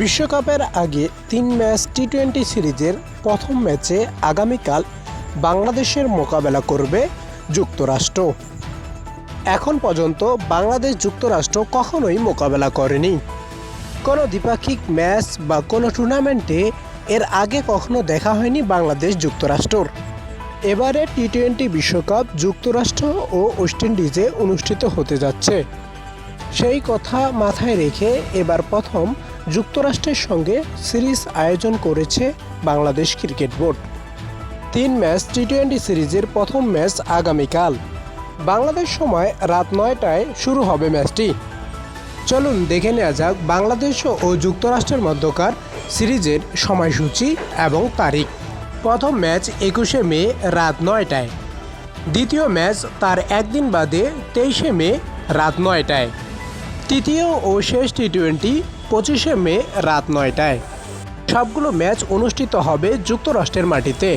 বিশ্বকাপের আগে তিন ম্যাচ টি টোয়েন্টি সিরিজের প্রথম ম্যাচে আগামীকাল বাংলাদেশের মোকাবেলা করবে যুক্তরাষ্ট্র। এখন পর্যন্ত বাংলাদেশ যুক্তরাষ্ট্র কখনোই মোকাবেলা করেনি। কোনো দ্বিপাক্ষিক ম্যাচ বা কোনো টুর্নামেন্টে এর আগে কখনো দেখা হয়নি বাংলাদেশ যুক্তরাষ্ট্রর। এবারে টি টোয়েন্টি বিশ্বকাপ যুক্তরাষ্ট্র ও ওয়েস্ট ইন্ডিজে অনুষ্ঠিত হতে যাচ্ছে। সেই কথা মাথায় রেখে এবার প্রথম যুক্তরাষ্ট্রের সঙ্গে সিরিজ আয়োজন করেছে বাংলাদেশ ক্রিকেট বোর্ড। তিন ম্যাচ টি টোয়েন্টি সিরিজের প্রথম ম্যাচ আগামীকাল। বাংলাদেশ সময় রাত নয়টায় শুরু হবে ম্যাচটি। চলুন দেখে নেওয়া যাক বাংলাদেশ ও যুক্তরাষ্ট্রের মধ্যকার সিরিজের সময়সূচি এবং তারিখ। প্রথম ম্যাচ একুশে মে রাত নয়টায়। দ্বিতীয় ম্যাচ তার একদিন বাদে তেইশে মে রাত নয়টায়। তৃতীয় ও শেষ টি টোয়েন্টি পঁচিশে মে রাত নয়টায়। সবগুলো ম্যাচ অনুষ্ঠিত হবে যুক্তরাষ্ট্রের মাটিতে।